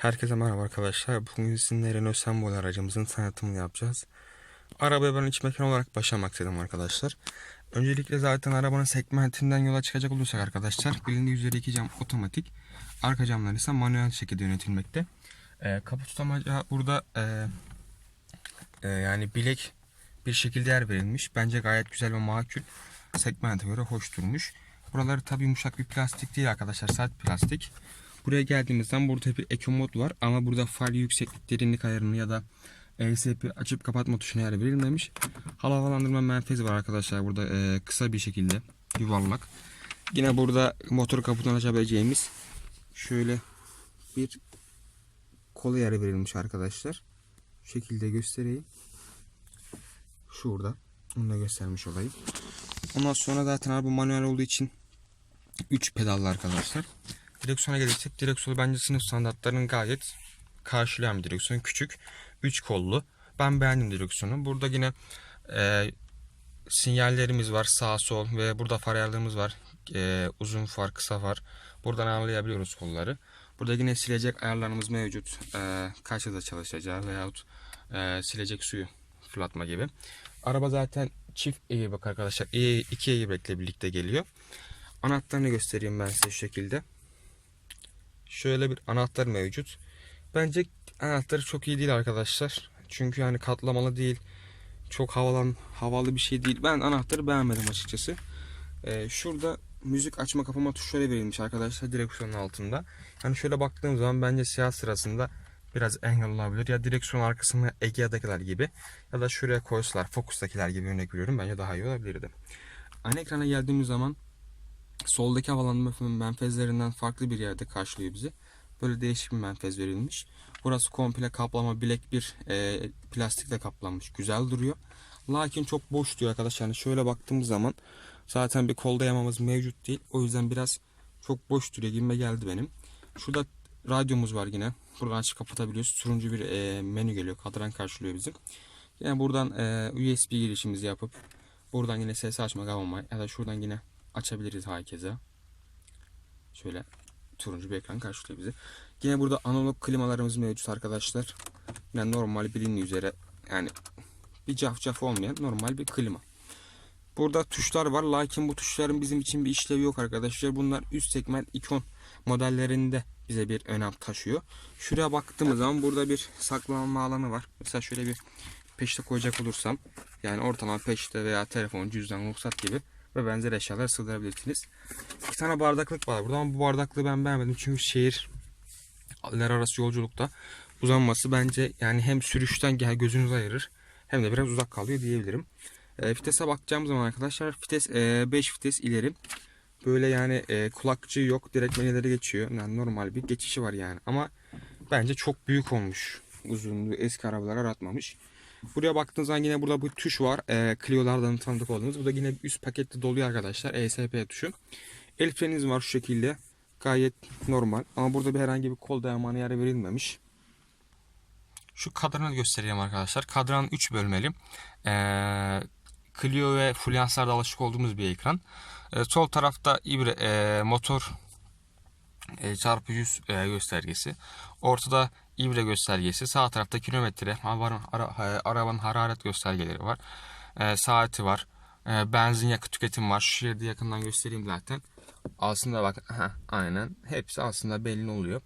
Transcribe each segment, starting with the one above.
Herkese merhaba arkadaşlar. Bugün sizinle Renault Sembol aracımızın tanıtımını yapacağız. Arabaya ben iç mekan olarak başlamak istedim arkadaşlar. Öncelikle zaten arabanın segmentinden yola çıkacak olursak arkadaşlar. Bilindiği üzere iki cam otomatik. Arka camlar ise manuel şekilde yönetilmekte. Ee, kapı tutamaca burada e, e, yani bilek bir şekilde yer verilmiş. Bence gayet güzel ve makul. Segmente göre hoş durmuş. Buraları tabi yumuşak bir plastik değil arkadaşlar. Sert plastik. Buraya geldiğimizden burada bir eco mod var ama burada far yükseklik derinlik ayarını ya da ESP açıp kapatma tuşuna yer verilmemiş. Havalandırma menfezi var arkadaşlar burada e, kısa bir şekilde yuvarlak. Yine burada motor kaputunu açabileceğimiz şöyle bir kola yer verilmiş arkadaşlar. Şu şekilde göstereyim. Şurada. Onu da göstermiş olayım. Ondan sonra zaten araba manuel olduğu için 3 pedallı arkadaşlar. Direksiyona gelirsek direksiyonu bence sınıf standartlarının gayet karşılayan bir direksiyon. Küçük, 3 kollu. Ben beğendim direksiyonu. Burada yine e, sinyallerimiz var sağ sol ve burada far ayarlarımız var. E, uzun far, kısa far. Buradan ayarlayabiliyoruz kolları. Burada yine silecek ayarlarımız mevcut. E, kaç hızda çalışacağı veyahut e, silecek suyu fırlatma gibi. Araba zaten çift airbag arkadaşlar. E, iki airbag ile birlikte geliyor. Anahtarını göstereyim ben size şu şekilde. Şöyle bir anahtar mevcut. Bence anahtarı çok iyi değil arkadaşlar. Çünkü yani katlamalı değil. Çok havalan, havalı bir şey değil. Ben anahtarı beğenmedim açıkçası. Ee, şurada müzik açma kapama tuşları verilmiş arkadaşlar direksiyonun altında. Yani şöyle baktığım zaman bence siyah sırasında biraz engel olabilir. Ya direksiyon arkasına Egea'dakiler gibi ya da şuraya koysalar Focus'takiler gibi örnek veriyorum. Bence daha iyi olabilirdi. Ana ekrana geldiğimiz zaman soldaki havalandırma menfezlerinden farklı bir yerde karşılıyor bizi. Böyle değişik bir menfez verilmiş. Burası komple kaplama bilek bir e, plastikle kaplanmış. Güzel duruyor. Lakin çok boş diyor arkadaşlar. Yani şöyle baktığımız zaman zaten bir kol dayamamız mevcut değil. O yüzden biraz çok boş duruyor gibime geldi benim. Şurada radyomuz var yine. Buradan açıp kapatabiliyoruz. Turuncu bir e, menü geliyor. Kadran karşılıyor bizi. Yine buradan e, USB girişimizi yapıp buradan yine ses açma kapama ya da şuradan yine açabiliriz herkese. Şöyle turuncu bir ekran karşılıyor bizi. Yine burada analog klimalarımız mevcut arkadaşlar. Yani normal bilindiği üzere yani bir cafcaf olmayan normal bir klima. Burada tuşlar var lakin bu tuşların bizim için bir işlevi yok arkadaşlar. Bunlar üst segment ikon modellerinde bize bir önem taşıyor. Şuraya baktığımız zaman burada bir saklanma alanı var. Mesela şöyle bir peşte koyacak olursam yani ortalama peşte veya telefon, cüzdan, ruhsat gibi ve benzer eşyalar sığdırabilirsiniz. İki tane bardaklık var burada ama bu bardaklığı ben beğenmedim çünkü şehirler arası yolculukta uzanması bence yani hem sürüşten gel gözünüzü ayırır hem de biraz uzak kalıyor diyebilirim. E, vitese bakacağım zaman arkadaşlar vites 5 e, vites ileri. Böyle yani e, kulakçığı yok direkt menüleri geçiyor. Yani normal bir geçişi var yani ama bence çok büyük olmuş. Uzunluğu eski arabalar aratmamış. Buraya baktığınız zaman yine burada bir tuş var. E, Clio'lardan tanıdık olduğunuz. Bu da yine üst pakette doluyor arkadaşlar. ESP tuşu. El freniniz var şu şekilde. Gayet normal. Ama burada bir herhangi bir kol dayamanı yer verilmemiş. Şu kadranı göstereyim arkadaşlar. Kadran 3 bölmeli. Ee, Clio ve Fluence'larda alışık olduğumuz bir ekran. Ee, sol tarafta ibre e, motor e, çarpı 100 e, göstergesi. Ortada ibre göstergesi. Sağ tarafta kilometre, e, arabanın hararet göstergeleri var. E, saati var. E, benzin yakıt tüketim var. Şu şeridi yakından göstereyim zaten. Aslında bak heh, aynen hepsi aslında belli oluyor.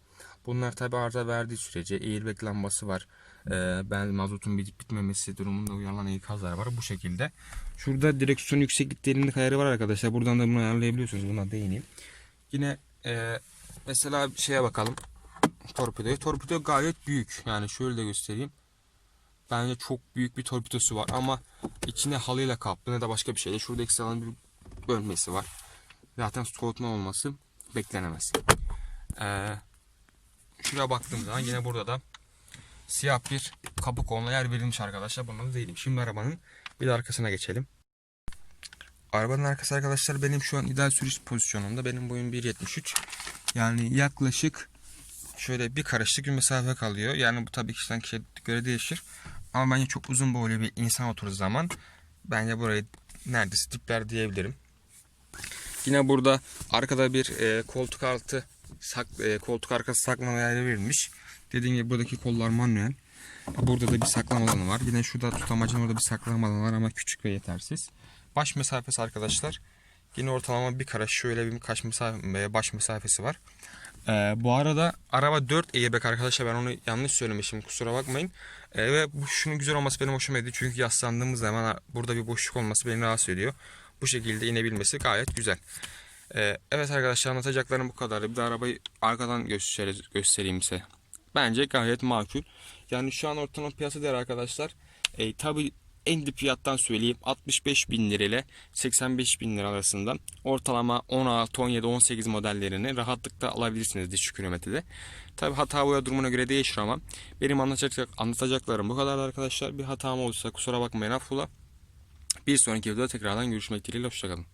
Bunlar tabi arıza verdiği sürece airbag lambası var. E, ben mazotun bitip bitmemesi durumunda uyarlanan ikazlar var bu şekilde. Şurada direksiyon yükseklik derinlik ayarı var arkadaşlar. Buradan da bunu ayarlayabiliyorsunuz. Buna değineyim. Yine e, mesela şeye bakalım. Torpidoya. Torpido gayet büyük. Yani şöyle de göstereyim. Bence çok büyük bir torpidosu var ama içine halıyla kaplı ne de başka bir şeyle. Şurada ekstradan bir bölmesi var. Zaten soğutma olması beklenemez. Ee, şuraya baktığım zaman yine burada da siyah bir kapı koluna yer verilmiş arkadaşlar. Bundan da değilim. Şimdi arabanın bir de arkasına geçelim. Arabanın arkası arkadaşlar benim şu an ideal sürüş pozisyonumda. Benim boyum 1.73. Yani yaklaşık şöyle bir karışlık bir mesafe kalıyor. Yani bu tabii kişiden kişiye göre değişir. Ama bence çok uzun boylu bir insan oturduğu zaman bence burayı neredeyse dipler diyebilirim. Yine burada arkada bir e, koltuk altı sak, e, koltuk arkası saklama yeri verilmiş. Dediğim gibi buradaki kollar manuel. Burada da bir saklama alanı var. Yine şurada tutamacın orada bir saklama alanı var ama küçük ve yetersiz. Baş mesafesi arkadaşlar. Yine ortalama bir kara şöyle bir kaç mesafe, baş mesafesi var. Ee, bu arada araba 4 airbag arkadaşlar ben onu yanlış söylemişim kusura bakmayın. Ee, ve bu şunun güzel olması benim hoşuma gitti. Çünkü yaslandığımız zaman burada bir boşluk olması beni rahatsız ediyor. Bu şekilde inebilmesi gayet güzel. Ee, evet arkadaşlar anlatacaklarım bu kadar. Bir de arabayı arkadan göster göstereyim size. Bence gayet makul. Yani şu an ortalama piyasa değeri arkadaşlar. E, tabi en dip fiyattan söyleyeyim 65 bin lira ile 85 bin lira arasında ortalama 16, 17, 18 modellerini rahatlıkla alabilirsiniz düşük kilometrede. Tabi hata boya durumuna göre değişir ama benim anlatacak, anlatacaklarım bu kadar arkadaşlar. Bir hatam olursa kusura bakmayın affola. Bir sonraki videoda tekrardan görüşmek dileğiyle hoşçakalın.